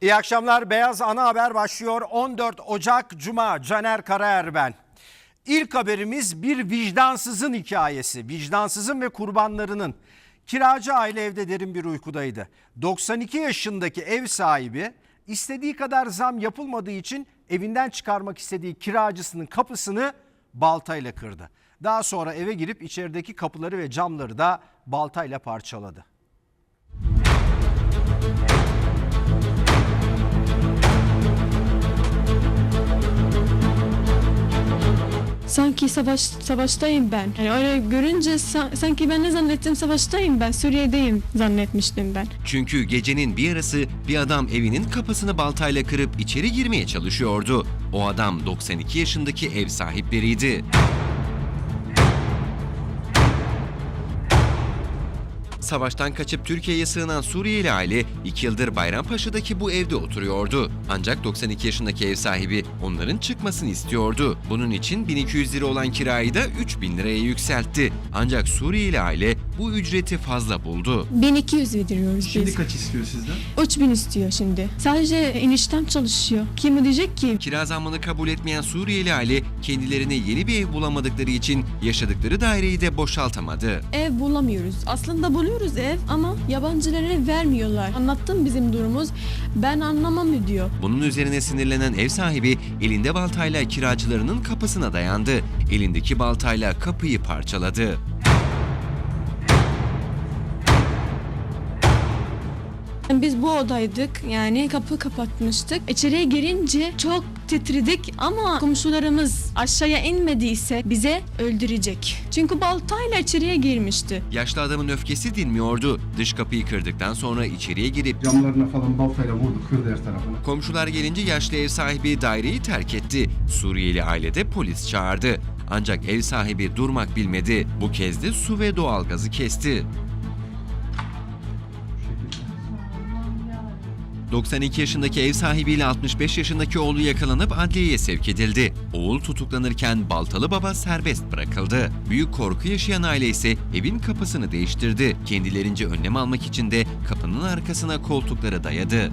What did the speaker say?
İyi akşamlar. Beyaz Ana Haber başlıyor. 14 Ocak Cuma. Caner Karaer ben. İlk haberimiz bir vicdansızın hikayesi. Vicdansızın ve kurbanlarının. Kiracı aile evde derin bir uykudaydı. 92 yaşındaki ev sahibi istediği kadar zam yapılmadığı için evinden çıkarmak istediği kiracısının kapısını baltayla kırdı. Daha sonra eve girip içerideki kapıları ve camları da baltayla parçaladı. Sanki savaş savaştayım ben. Yani öyle görünce sa- sanki ben ne zannettim savaştayım ben. Suriye'deyim zannetmiştim ben. Çünkü gecenin bir yarısı bir adam evinin kapısını baltayla kırıp içeri girmeye çalışıyordu. O adam 92 yaşındaki ev sahipleriydi. Savaştan kaçıp Türkiye'ye sığınan Suriyeli aile 2 yıldır Bayrampaşa'daki bu evde oturuyordu. Ancak 92 yaşındaki ev sahibi onların çıkmasını istiyordu. Bunun için 1200 lira olan kirayı da 3000 liraya yükseltti. Ancak Suriyeli aile bu ücreti fazla buldu. 1200 veriyoruz Şimdi biz. kaç istiyor sizden? 3000 istiyor şimdi. Sadece eniştem çalışıyor. Kim ödeyecek ki? Kira zammını kabul etmeyen Suriyeli aile kendilerine yeni bir ev bulamadıkları için yaşadıkları daireyi de boşaltamadı. Ev bulamıyoruz. Aslında buluyoruz ev ama yabancılara vermiyorlar. Anlattım bizim durumumuz. Ben anlamam diyor. Bunun üzerine sinirlenen ev sahibi elinde baltayla kiracılarının kapısına dayandı. Elindeki baltayla kapıyı parçaladı. Biz bu odaydık yani kapı kapatmıştık. İçeriye girince çok titredik ama komşularımız aşağıya inmediyse bize öldürecek. Çünkü baltayla içeriye girmişti. Yaşlı adamın öfkesi dinmiyordu. Dış kapıyı kırdıktan sonra içeriye girip Camlarına falan baltayla vurdu, kırdı her tarafını. komşular gelince yaşlı ev sahibi daireyi terk etti. Suriyeli aile de polis çağırdı. Ancak ev sahibi durmak bilmedi. Bu kez de su ve doğalgazı kesti. 92 yaşındaki ev sahibiyle 65 yaşındaki oğlu yakalanıp adliyeye sevk edildi. Oğul tutuklanırken baltalı baba serbest bırakıldı. Büyük korku yaşayan aile ise evin kapısını değiştirdi. Kendilerince önlem almak için de kapının arkasına koltukları dayadı.